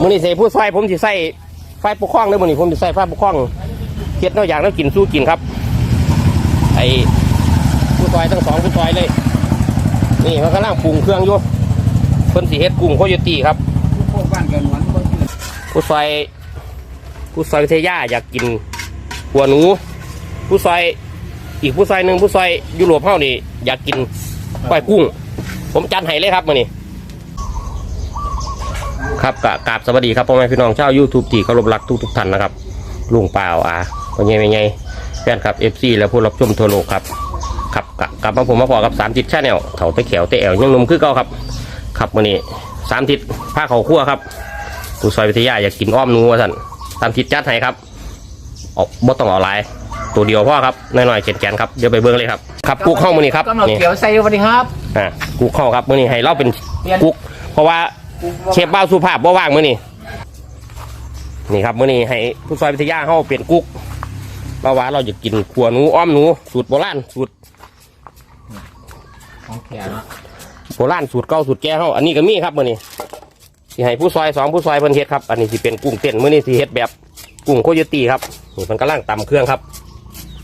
มื้อนี้ใส่ผู้ซอยผมสิใส่ไฟปกครองเด้อมื้อนี้ผมสิใส่ไฟปกครองเฮ็ดแนวอย่างแนวกินสู้กินครับ ไอ้ผู้ซอยทั้งสองผู้ซอยเลย นี่มันกำลังปรุงเครื่องอยู่เพิ่นสิเฮ็ดกุ้งโคโยตี้ครับผู้ซอยผู้ซอยเทย่าอยากกินหัวหนู ผู้ซอยอีกผู้ซอยหนึ่งผู้ซอยยุโรปเฮานี่อยากกินก้อยกุ้ง ผมจัดให้เลยครับมื้อนี้ ครับกะกราบสวัสดีครับพ่อแม่พี่น้องชาวยูทูบที่เคารพรักทุกทุกๆท่านนะครับลุงเปล่าอ่าพ่อใหญ่แม่ใหญ่แฟนครับเอฟซีและผู้รับชมทั่วโลกครับครับกะกลับมาผมมาพอกับสามทิศชาแนลเถาตะเขียวตะแอวยังหนุ่มคือเก่าครับครับมื้อนี้สามทิศผ้าเขาคั่วครับผู้ซอยวิทยาอยากกินอ้อมหนูว่าท่านตามทิศจัดให้ครับออกบ่ต้องเอาหลายตัวเดียวพ่อครับน้อยๆแกนๆครับเดี๋ยวไปเบิ่งเลยครับครับกุ๊กเข้ามือนี้ครับกำลังนี่เกี่ยวใส่สวัสดีครับอ่ากุ๊กเข้าครับมือนี้ให้เราเป็นเปลี่ยนกุ๊กเพราะว่า เชฟบ้าวสุภาพบ่ว่างมือนี้นี่ครับมือนี้ให้ผู้ซอยวิทยาเข้าเปลี่ยนกุ๊กเราว่าเราจะกินขัวหนูอ้อมหนูสูตรโบราณสูตรของแขนเนาะโบราณสูตรเก่าสูตรแก่เขาอันนี้ก็มีครับมือนี้สิให้ผู้ซอยสองผู้ซอยเพิ่นเฮ็ดครับอันนี้สิเป็นกุ้งเต้นมือนี้สิเฮ็ดแบบกุ้งโคโยตี้ครับนี่มันกำลังตำเครื่องครับ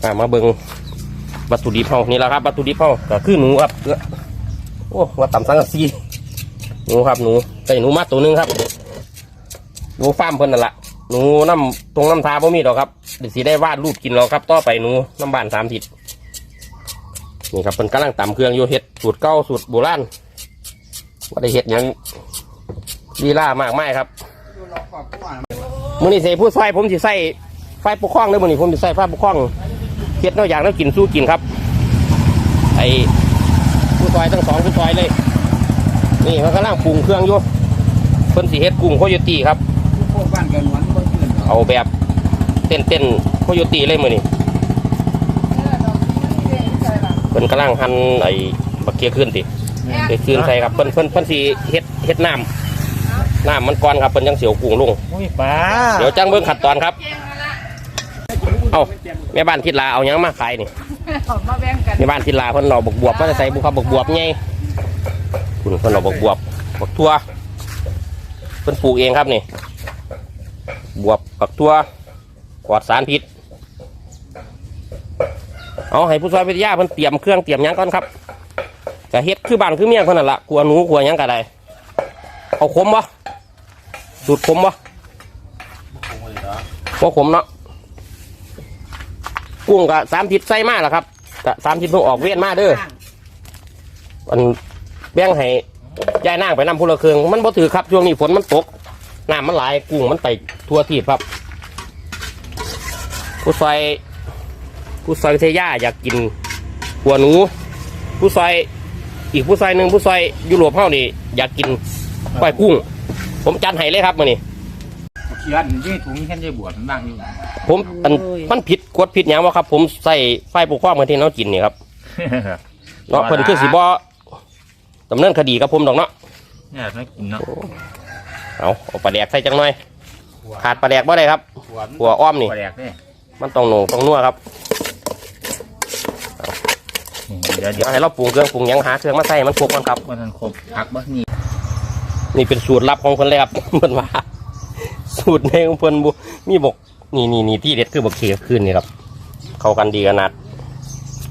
อ่ามาเบิ่งวัตถุดิบเฮานี่แหละครับวัตถุดิบเฮาก็คือหนูครับเอ้อโอ้ว่าตำสังกะสี หนูครับหนูใส่หนูมาตัวหนึงครับหนูฟาร์มเพิ่นนั่นละหนูน้ำตรงน้ำทาบ่มีดอกครับเดี๋ยวสิได้วาดรูปกินเราครับต่อไปหนูน้ำบานสามทิศนี่ครับเพิ่นกำลังตำเครื่องอยู่เฮ็ดสูตรเก่าสูตรโบราณว่าได้เฮ็ดยังลีล่ามากมายครับเราขอบคุณมื้อนี้ใส่ผู้ซอยผมสิใส่ไฟปกครองเด้อมื้อนี้ผมสิใส่ไฟปกครองเฮ็ดแนวอย่างแนวกินสู้กินครับไอ้ผู้ซอยทั้งสองผู้ซอยเลย นี่มันกำลังปรุงเครื่องอยู่เพิ่นสิเฮ็ดกุ้งโคโยตี้ครับ พวกบ้านกันหวันบ่คือเอาแบบเต้นเต้นๆโคโยตี้เลยมื้อนี้เพิ่นกำลังหั่นไอ้บักเกียขึ้นติเกียขึ้นใส่ครับเพิ่นเพิ่นเพิ่นสิเฮ็ดเฮ็ดน้ำน้ำมันก่อนครับเพิ่นยังเสียวกุ้งลง อุ้ยป้าเดี๋ยวจังเบิ่งขั้นตอนครับ เอาแม่บ้านทิศลาเอาหยังมาขายนี่ มาแบ่งกันแม่บ้านทิศลาเพิ่นเราบกบวบมาใส่บุคคาบกบวบไง คุณเพิ่นเราบกบวบบักทั่วเพิ่นปลูกเองครับนี่ บวบบักทั่วปลอดสารพิษเอาให้ผู้ช่วยวิทยาเพิ่นเตรียมเครื่องเตรียมหยังก่อนครับจะเฮ็ดคือบ้านคือเมียงเพิ่นนั่นละกลัวหนูกลัวหยังก็ได้เอาขมบ่สูตรขมบ่พวกผมเนาะกุ้งกับสามทิศใส่มาแล้วครับกสามทิศเพิ่งออกเวียนมาเด้อมัน แบ่งให้ยายนางไปนำพลเครื่องมันบ่ถือครับช่วงนี้ฝนมันตกน้ำมันหลายกุ้งมันไต่ทั่วทีบครับผู้ซอยผู้ซอยเทย่าอยากกินหัวหนู ผู้ซอยอีกผู้ซอยหนึ่งผู้ซอยยุโรปเฮานี่อยากกินก้อยกุ้ง ผมจัดให้เลยครับมื้อนี้เขียนยี่ถุงแค่ได้บวชมันบ้างอยู่ผมอันมันผิดกฎผิดหยังวะครับ ผมใส่ไฟปกครองเหมือนที่น้องกินนี่ครับเนาะเพิ่นคือสิบ่ ดำเนินคดีกับผมดอกเนาะเนี่ยไม่กินเนาะเอาเอาปลาแดกใส่จังหน่อย ขาดปลาแดกบ่ได้ครับ หัวหัวอ้อมนี่แดกเนี่ยมันต้องโหนงต้องนัวครับเดี๋ยวเดี๋เดี๋ยยววให้เราปรุงเครื่องปรุงหยังหาเครื่องมาใส่มันครบกันครับวันนั้นครบพักบ่นี่นี่เป็นสูตรลับของเพิ่นเลยครับเพิ่นว่าสูตรในของเพิ่นบุมีบอกนี่นี่นี่ที่เด็ดคือบักเขียขึ้นนี่ครับ เข้ากันดีขนาด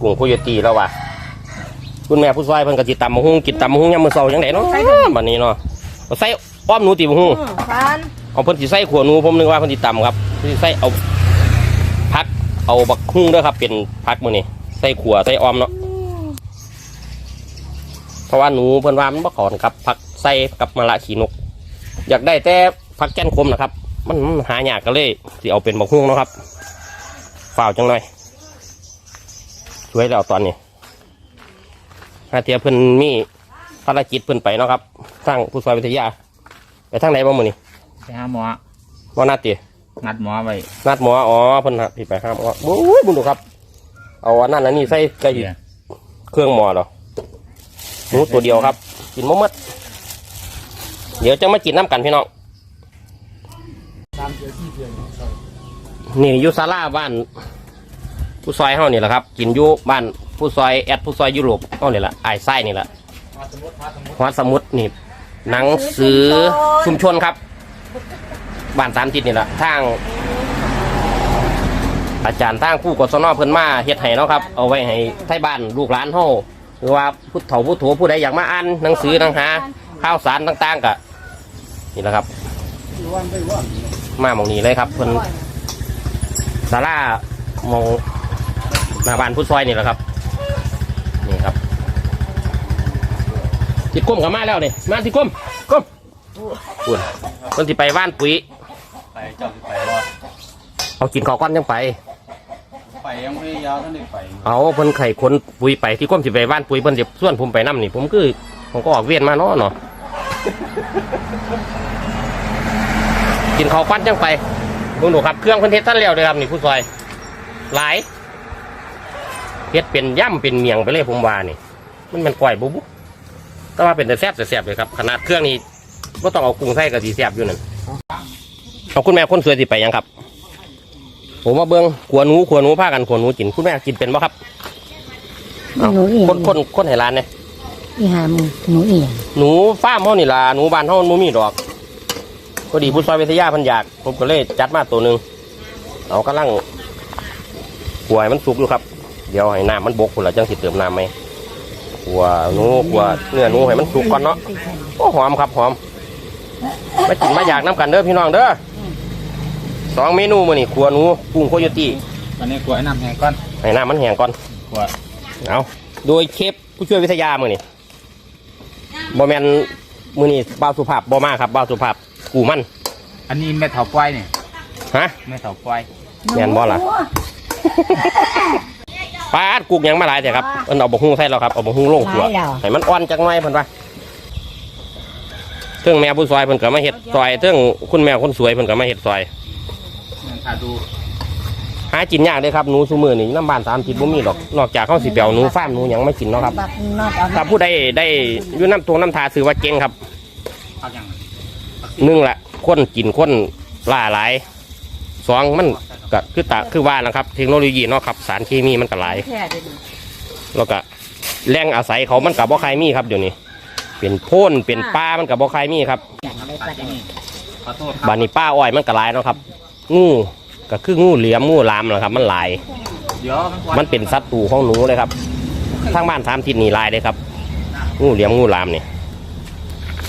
กุ้งโคโยตีแล้วว่ะ คุณแม่ผู้ซอยเพิ่นก็สิตำมะฮุ่งกินตำมะฮุ่งยามมื้อเช้าจังไดเนาะบัดนี้เนาะเอาใส่อ้อมหนูติมะฮุ่งฟันเอาเพิ่นสิใส่ขัวหนูผมนึกว่าเพิ่นสิตำครับเพิ่นสิใส่เอาผักเอาบักฮุ่งเด้อครับ เป็นผักมื้อนี้ใส่ขัวใส่อ้อมเนาะเพราะว่าหนูเพิ่นว่ามันบ่เขอนครับผักใส่กับมะละขี้นก อยากได้แต่ผักแก้นคมนะครับ มันมันหายากก็เลยสิเอาเป็นบักฮุ่งเนาะครับฝ่าวจังหน่อยช่วยแล้วตอนนี้ ถ้าเทียเพิ่นมีภารกิจเพิ่นไปเนาะครับทางผู้ซอยวิทยา ไปทางไหนบ้างมื้อนี้ไปหาหมอว่านัดตินัดหมอไว้นัดหมออ๋อเพิ่นนัดพี่ไปครับว่าโอ้ยบุญดูครับ เอาอันนั้นอันนี้ใส่ใส่เดี๋ยวเครื่องหมอเหรอหนูตัวเดียวครับ กินมะมดเดี๋ยวจะมากินน้ำกันพี่น้องนี่อยู่ศาลาบ้านผู้ซอยเฮานี่แหละครับ กินอยู่บ้าน ผู้ซอยแอดผู้ซอยยุโรปเฮานี่แหละไอ้ายไส้นี่แหละวัดสมุดนี่หนังสือชุมชนครับบ้านสามทิศนี่แหละทาง อาจารย์ทางผู้กศนเพิ่นมาเฮ็ดให้เนาะครับ เอาไว้ให้ไทบ้านลูกหลานเฮาหรือว่าผู้เฒ่าผู้โถผู้ใดอยากมาอ่านหนังสือหนังหาข่าวสารต่างๆก็นี่แหละครับ มาหมองนี้เลยครับเพิ่นศาลามองหน้าบ้านผู้ซอยนี่แหละครับ นี่ครับ ติดก้มกับมาแล้วนี่มาติดก้มก้มอุ่นเพิ่นสิไปว่านปุ๋ยไปเจ้าสิไปรอดเอากินข้าวก้อนยังไปไปยังไม่ยาวท่านได้ไปเอาเพิ่นไข่ขนปุ๋ยไปที่ก้มสิไปบ้านปุ๋ยเพิ่นสิส่วนผมไปนํนี่ผมคือผมก็ออกเวียนมาเนาะเนาะกินข้าวปั้นจังไปมึงดูครับเครื่องเพิ่นเฮ็ดท่านแล้วเลยครับนี่ผู้ซอยหลายเฮ็ดเป็นย่ำเป็นเมียงไปเลยผมว่านี่ มันเป็นก่อยบุบุ แต่ว่าเป็นแต่แซ่บแต่แซ่บเลยครับขนาดเครื่องนี้ก็ต้องเอากุ้งใส่กับสีแซ่บอยู่นั่นเอาคุณแม่คนสวยสิไปยังครับ ผมมาเบิ้งขวหนูขวหนูพากันขวหนูกินคุณแม่กินเป็นบ่ครับหนูเอียงคนคนคนให้ร้านเนี่ยอีหามึงหนูเอียงหนูฟาร์มเฮานี่ล่ะหนูบ้านเฮามันบ่มีดอกพอดีผู้ซอยวิทยาเพันอยากผมก็เลยจัดมาตัวหนึ่งเอากำลังกล้วยมันสุกอยู่ครับ เดี๋ยวให้น้ำมันบกพุ่นละจังสิเติมน้ำไหม กลัวหนูกลัวเนื้อหนูให้มันสุกก่อนเนาะโอ้หอมครับหอมมากินมาอยากน้ำกันเด้อพี่น้องเด้อสองเมนูมื้อนี้ขัวหนูกุ้งโคโยตี้ตอนนี้กลัวไอ้น้ำแห้งก่อนให้น้ำมันแห้งก่อนกลัวเอาโดยเชฟผู้ช่วยวิทยามือนี่บอแมนมือนี่บ่าวสุภาพบอมาครับบ่าวสุภาพกูมัน อันนี้แม่เถาปล่อยนี่ฮะแม่เถาปล่อยแม่นบ่ล่ะ ปาดกุกหยังมาหลายแต่ครับเพิ่นเอาบกฮุ้งใส่แล้วครับเอาบกฮุ้งลงขัวให้มันอ่อนจักหน่อยเพิ่นว่าเทิงแม่ผู้ซอยเพิ่นก็มาเฮ็ดซอยเทิงคุณแม่คนสวยเพิ่นก็มาเฮ็ดซอยนั่นถ้าดูหากินยากเลยครับหนูซุมือนี่น้ำบ้านสามจิตบ่มีดอกนอกจากเขาสิเปียวหนูฟาร์มหนูหยังไม่กินเนาะครับบักนอดเอาถ้าผู้ใดได้อยู่น้ำตัวน้ำทาซื้อว่าเก่งครับเอาอย่างหนึ่งละคนกินคนล่าหลายสองมัน ก็คือตาคือว่านะครับ เทคโนโลยีเนาะครับ สารเคมีมันก็หลายแค่เดี๋ยวนี้แล้วก็แหล่งอาศัยเขามันกับบ่ใครมีครับเดี๋ยวนี้ เป็นโพ่นเป็นป้ามันกับบ่ใครมีครับอย่างไรสักอย่างขอโทษครับบานี้ป้าอ้อยมันก็หลายเนาะครับ งูก็คืองูเหลี่ยมงูหลามนะครับ มันหลาย เดี๋ยวมันมันเป็นศัตรูของหนูเลยครับทางบ้านสามทิศนี่หลายเลยครับ งูเหลี่ยมงูหลามเนี่ย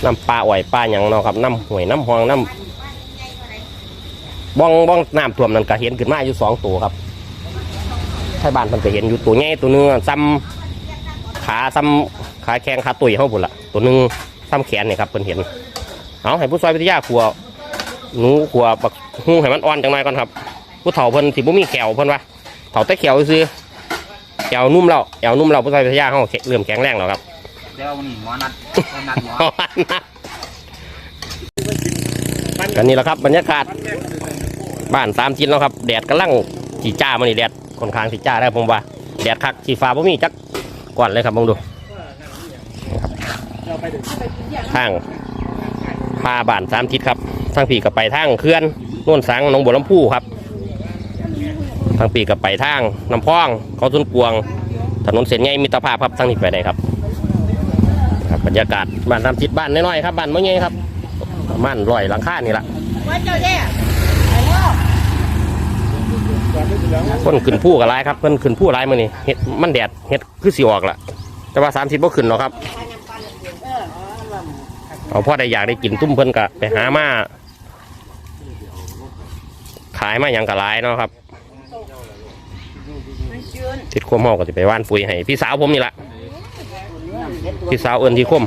น้ำปลาอ้อยปลาหยังเนาะครับน้ำห่วยน้ำหองน้ำ บ้องบ้องน้ำท่วมนั่นก็เห็นขึ้นมาอยู่สองตัวครับไทยบ้านมันก็เห็นอยู่ตัวใหญ่ตัวหนึงอะซ้ำขาซ้ำขาแข้งขาตุยเขาบุ่นละตัวหนึงซ้ำแขนเนี่ยครับเพิ่นเห็นเอาให้ผู้ซอยวิทยาขัวหนูขัวบักหูให้มันอ่อนจังหน่อยก่อนครับ ผู้เฒ่าเพิ่นสิบ่มีแขวเพิ่นว่าเฒ่าแต่แขวซื้อแขวนุ่มแล้วแขวนุ่มแล้วผู้ซอยวิทยาเขาเริ่มแข็งแรงแล้วครับเดี๋ยวนี่หมอนัดหมอนัดหมอกันนี่แหละครับบรรยากาศ บ้านสามจินแล้วครับ แดดกำลังสีจ้ามานี่แดดค่อนข้างสีจ้าได้ผมว่า แดดคักสีฟ้าบ่มีจักก่อนเลยครับมองดูทางพาบ้านสามทิศครับทางปีกับไปทางเขื่อนน่นสังหนองบัวลำพูครับ ทางปีกับไปทางน้ำพองเขาทุนกวง ถนนเส้นใหญ่มิตรภาพครับทางนี้ไปได้ครับครับบรรยากาศบ้านสามทิศบ้านน้อยๆครับบ้านเมื่อไงครับประมาณร้อยหลังคานี่ละ คนขึ้นผู้กับไรครับเพิ่นขึ้นผู้ไรมือนี่เห็ดมันแดดเห็ดคือสีออกละแต่ว่าสามสิบบ่ขึ้นหรอกครับ เอาพ่อได้อยากได้กินตุ้มเพิ่นกะไปหามาขายมาอย่างกะไรเนาะครับทิดคมเฮาก็จะไปว่านปุ๋ยให้พี่สาวผมนี่ละพี่สาวเอิญที่คม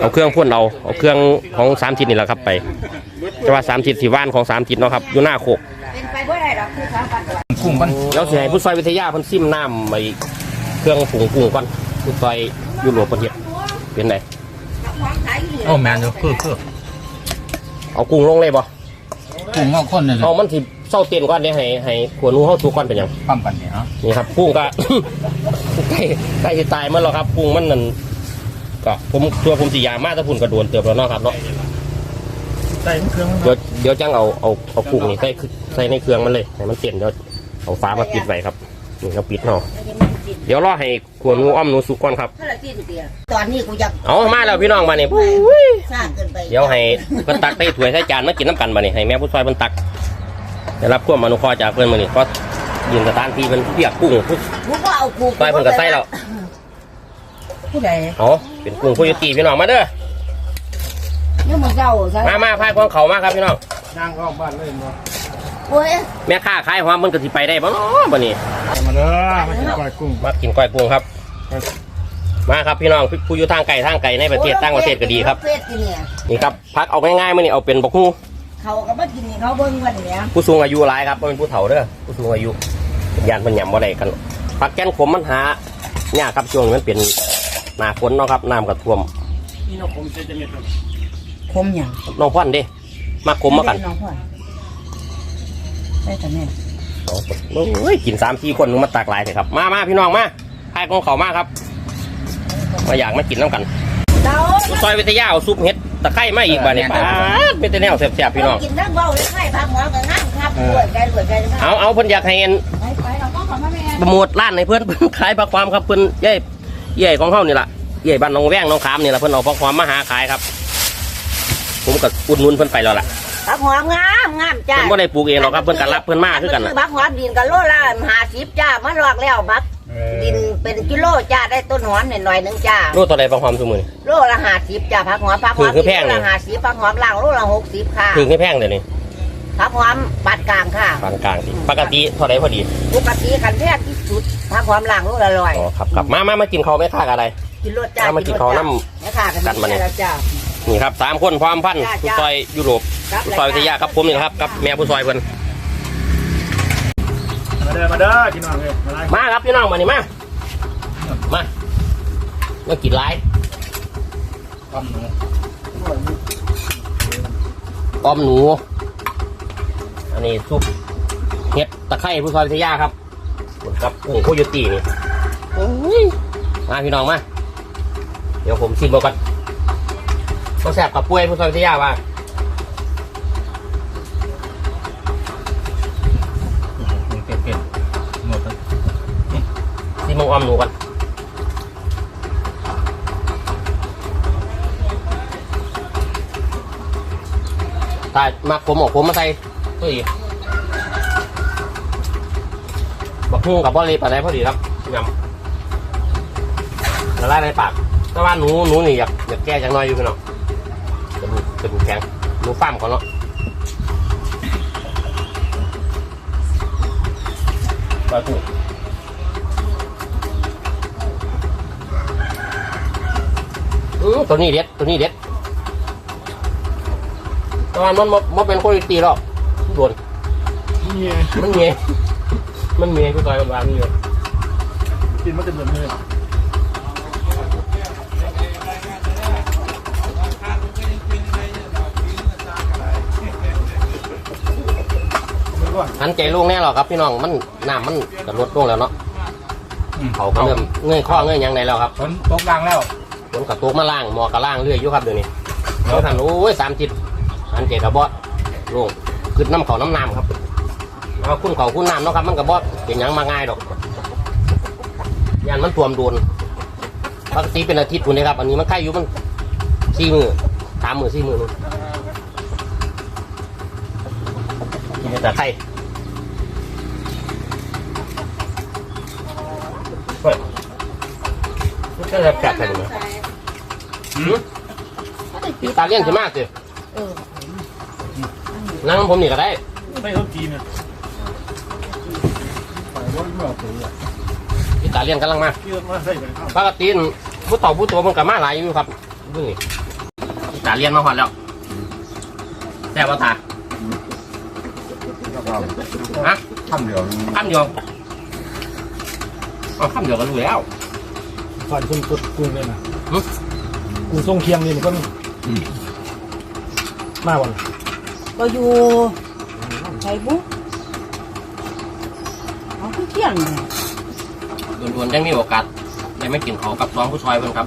เอาเครื่องพ่นเอาเอาเครื่องของสามทิศนี่แหละครับไปแต่ว่าสามทิศสีว่านของสามทิศเนาะครับอยู่หน้าโคกเป็นไปบ่ได้ดอกคือสามพันกว่ากุ้งมันเดี๋ยวสิให้ผู้ซอยวิทยาเพิ่นซิมน้ำไปเครื่องปรุงกุ้งก่อนผู้ซอยยุโรปประเทศเป็นไงโอ้แมนอยู่คือคือเอากุ้งลงเลยบ่กุ้งงอกคนเลยเอามันสิเศร้าเต้นก่อนเดี๋ยวให้ให้ขวหนูเฮาสุกก่อนเป็นหยังปั้มกันเนี่ยเนาะนี่ครับกุ้งก็ใกล้ใกล้สิตายมันแล้วครับกุ้งมันนั่น ก็ผมตัวผมสิยามาถ้าพุ่นกระโดนเติบแล้วเนาะครับเนาะใส่เครื่องเดี๋ยวเดี๋ยวจังเอาเอาเอากุ้งนี่ใส่ใส่ในเครื่องมันเลยให้มันเต้นเดี๋ยวเอาฟ้ามาปิดไว้ครับนี่เราปิดเนาะสิ้นเดี๋ยวรอให้ขวหนูอ้อมหนูสุกก่อนครับเท่าละสิ้นเดียวตอนนี้กูอยากเอามาแล้วพี่น้องมาเนี่ยสร้างเกินไปเดี๋ยวให้เพิ่นตักใส่ถ้วยใส่จานมากินน้ำกันมาเนี่ยให้แม่ผู้ซอยเพิ่นตักได้รับความอนุเคราะห์จากเพิ่นมาเนี่ยก็ยืนสถานที่เพิ่นเรียกกุ้งผู้กูก็เอากูซอยเพิ่นก็ใส่แล้ว ผู้ใดเอาเป็นกุ้งผู้ยุติพี่น้องมาเด้อเนี่ยมึงเจ้าใช่มามาพายของเขามาครับพี่น้องย่างก็บ้านเลยบ่โอ้ยแม่ค้าขายหอมมันก็สิไปได้บ่เนาะบัดนี้มาเด้อมากินก้อยกุ้งมากินก้อยกุ้งครับ มาครับพี่น้องผู้อยู่ทางไกลทางไกลในประเทศต่างประเทศก็ดีครับเฟสกินเนี่ยนี่ครับพักเอาง่ายๆมื้อนี้เอาเป็นบกฮู้เขาก็มากินนี่เขาเบิ่งวันเนี้ยผู้สูงอายุหลายครับบ่เป็นผู้เฒ่าเด้อผู้สูงอายุยานเพิ่นหยำบ่ได้กันผักแก้นขมมันหายากครับช่วงนี้มันเป็น หน้าฝนเนาะครับน้ำก็ท่วมนี่นกผมจะจะมีคมอย่างน้องพ่อนเด้มาขมมากันน้องพ่อได้แต่แม่โอ้ยกินสามสี่คนนึงมาตากหลายเลยครับ มามาพี่น้องมาพายของเขามาครับ มาอยากมากินน้ำกันเราซอยวิทยาเอาซุปเห็ดตะไคร้มาอีกบาดนี้ป้าดเป็นแต่แนวแซ่บๆพี่น้องกินทั้งเบาเลยไข่พักหัวกันนั่งครับรวยใจรวยใจนะเอาเอาเพิ่นอยากให้เห็นไปไปเราก็ขอมาแม่โปรโมทร้านให้เพิ่นเพิ่นขายผักความครับเพิ่นเย่ เย่ของเฮานี่ล่ะเย่บ้านหนองแว้งหน้องขามนี่ล่ะเพิ่นเอาผักความมาหาขายครับ ผมก็อุดหนุนเพิ่นไปแล้วล่ะพักหัวงามงามจ้าเพิ่นบ่ได้ปลูกเองหรอกครับเพิ่นก็รับเพิ่นมาคือกันน่ะพักหัวดินกันโลละห้าสิบจ้ามันลอกแล้วพักดินเป็นกิโลจ้าได้ต้นหอมหน่อยๆหนึงจ้าโลตัวใดผักความซุมื้อนี่โลละห้าสิบจ้าพักหัวพักหัวคือคือแพงโลนี่ละห้าสิบพักหัวล่างโลละหกสิบค่ะถึงให้แพงเดี๋ยวนี้ พักหัวปานกลางค่ะปานกลางสิปกติเท่าใดพอดีปกติคันแพงที่สุดพักหัวล่างโลละร้อยอ๋อครับครับมามามากินข้าวไม่ค่ากันอะไร กินรสจ้าเอามากินข้าวน้ำไม่ค่ะกันกันมาเนี่ย แล้วจ้า นี่ครับสามคนพร้อมพันธุ์จ้าผู้จ้าซอยยุโรปครับผู้ซอยวิทยาครับผมนี่แหละครับกับแม่ผู้ซอยเพิ่นมาเด้อมาเด้อกินหน่อยเลยมาไล่มาครับพี่น้องมานี่มามามากินไรต้มหนูต้มหนู อันนี้ซุปเห็ดตะไคร้ผู้ซอยวิทยาครับกับกุ้งโคโยตีนี่โอ้ยมาพี่น้องมา เดี๋ยวผมชิมมาก่อนก็แซ่บกับป่วยผู้ซอยวิทยาว่าเป็ดเป็ดหมดแล้วซิมงออมหนูกันตายมาผมออกผมมาใส่ ตัวอีกบักฮุ้งกับบอลเลยปลาได้พอดีครับยำละลายในปากแต่ว่าหนูหนูนี่อยากอยากแก้จังน้อยอยู่พี่น้องกระดูกกระดูกแข็งหนูฟ้ามก่อนเนาะปลากุ้งอืมตัวนี้เด็ดตัวนี้เด็ดแตอนมันมันเป็นโคตรตีหรอก โดนนี่ไงมันเงี้ยมันเงี้ยพี่ต้อยมันวางนี่อยู่กินมาเต็มเลยหันใจลูกแน่หรอกครับพี่น้องมันน้ำมันกระลดลงแล้วเนาะเขาก็เริ่มเงยข้อเงยหยังในแล้วครับฝนตกดังแล้วฝนกับตกมาล่างหมอกกับล่างเรื่อยอยู่ครับเดี๋ยวนี้เราทำโอ้ยสามจิตหันใจกับบอสลง ขึ้นน้ำเขาน้ำน้ำครับเอาคุณเขาคุณน้ำเนาะครับมันกับบอสเป็นหยังมาง่ายดอกยันมันท่วมโดนปกติเป็นอาทิตย์คุณนะครับ อันนี้มันใกล้อยู่มันสี่มือสามมือสี่มือนู่นนี่แต่ไข่เฮ้ยมันก็จะแปลกใส่หนึ่งพี่ตาเลี้ยงใช่ไหมสิเออ นั่งผมนี่ก็ได้ไม่ต้องกินอะไปรถเมื่อปีอะพี่ตาเลี้ยงกำลังมาเยอะมากใส่ไปข้าวปกติผู้ต่อผู้ตัวมันกับมาหลายอยู่ครับเรื่องนี้พี่ตาเลี้ยงมาหอดแล้วแต่ว่าตาฮะทำเดี๋ยวข้ามเดียวอ๋อข้ามเดียวก็รู้แล้วฝันคุณกดกุ้งเลยนะหึกุ้งทรงเคียงนี่มันก็มาวัน ก็อยู่ไชบุ๊กเอาขึ้นเที่ยงเลยด่วนๆยังมีโอกาสได้ไม่กินเขาวกับน้องผู้ชายเพิ่นครับ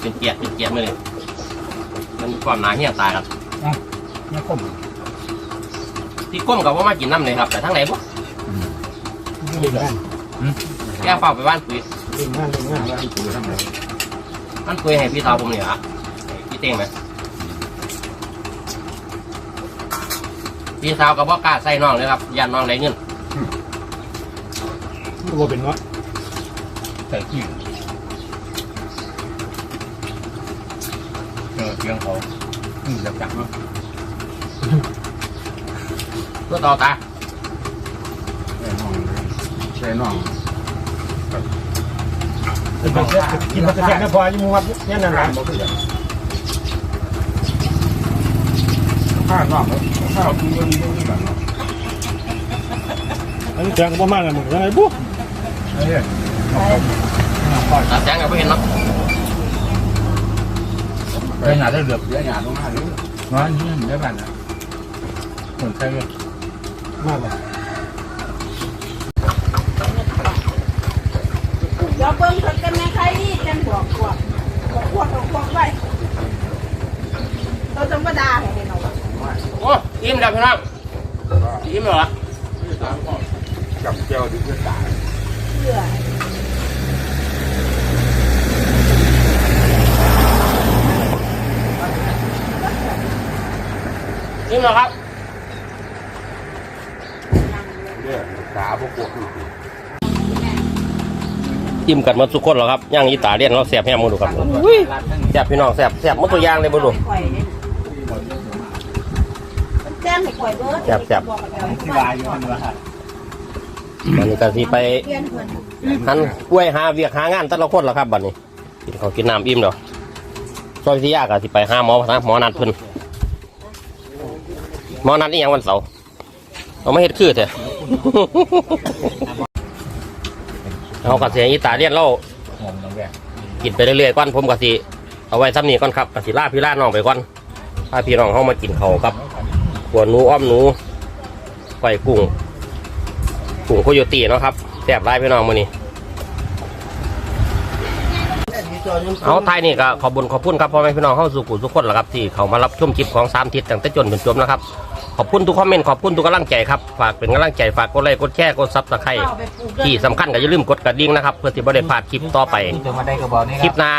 เป็นเกียรติเป็นเกียรติมาเลย มันความหนาเหี้ยตายครับเนี่ยผมที่ก้มกับว่ามากินน้ำเลยครับ แต่ทั้งไหนบุ๊ดีกันเแก้เฝ้าไปบ้านปุ๋ยเล่นงานเล่นงานว่าที่ตัวทำไมบ้านปุ๋ยให้พี่สาวผมนี่เหรอพี่เต้งไหม พี่สาวกับพ่อกล้าใส่น้องเลยครับยันน้องไรเงินตัวเป็นเนาะใส่ขี้เจอเสียงเขาอืมจับจับเนาะเพื่อต่อตาใส่น่องใส่น่องกินมันจะกินมันจะแข็งไม่พอยิ่งมัดเนี่ยนั่นแหละ ข้าน่องแล้วข้าวคือมันต้องแบบเนาะอันนี้แข็งก็ประมาณนั้นมึงยังไงบุ๊เฮ้ยตาแจ้งกับพี่เห็นเนาะเดี๋ยวหยาได้เหลือบเดี๋ยวหยาต้องมาเลยน้อยนี่มันได้บ้านนะเหมือนใช่เลยมากเลยเดี๋ยวเบิ่งเขากันในใครนี่จังบอกพวกบอกพวกบอกพวกไว้เราจะมาด่าให้เห็นเอาวะโอ้อิ่มแล้วพี่น้องอิ่มเหรอจับเจ้าดิเพื่อตายเพื่ออิ่มแล้วครับเนี่ยตาพวกพวกนี่อิ่มกันหมาทุกคนแล้วครับย่างอีตาเลียนเราแสบแห้งมาดูครับแสบพี่น้องแสบแสบหมดตัวอย่างเลยมาดู ข่อยเนี่ยมันแจ้งให้ข่อยเบิดแซ่บแซ่บบอกกับเราที่ลายอยู่มันว่าวันนี้ก็สิไปเปลี่ยนเพิ่นหันกล้วยหาเวียกหางานแต่ละคนแล้วครับบัดนี้กินเขาวกินน้ำอิ่มเดอกซอยที่ยากก็สิไปหาหมอนะหมอนัดเพิ่นหมอนัดนี่ยังวันเสาร์เอามาเฮ็ดคือเถอะเอากระเสียอีตาเลียนเล่า หอมน้ำแดงกินไปเรื่อยๆก่อนผมกะสิเอาไว้ซ้ำนี้ก่อนครับกะสิล่าพี่ล่าน้องไปก่อนพาพี่น้องเข้ามากินเขาวครับ หัวหนูอ้อมหนูไก่กุ้งกุ้งโคโยตีเนาะครับแสบไรพี่น้องมือนี้เอาไทายนี่ก็ขอบุญขอบคุณครับพ่อแม่พี่น้องเข้าสู่กุทุขคนแล้วครับที่เขามารับชมคลิปของสามทิศตั้งแต่จนจนจบนะครับ ขอบคุณทุกคอมเมนต์ขอบคุณทุกกำลังใจครับฝากเป็นกำลังใจฝากกดไลค์กดแชร์กดซับสไครต์เอาไปปลูกเด้อที่สำคัญก็อย่าลืมกดกระดิ่งนะครับเพื่อที่บ่ได้พลาดคลิปต่อไปจะมาได้กระบอกนี่คลิปหน้า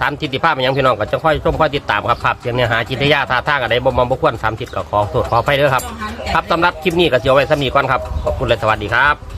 สามทิศที่ภาพมันยังพี่น้องก็จะค่อยชมค่อยติดตามครับภาพเสียงเนื้อหาจิตยาท่าทางอะไรบ่มบ่ควรสามทิศก็ขอโทษขออภัยเด้อครับครับสำหรับคลิปนี้ก็เสียไว้สมีก่อนครับขอบคุณและสวัสดีครับ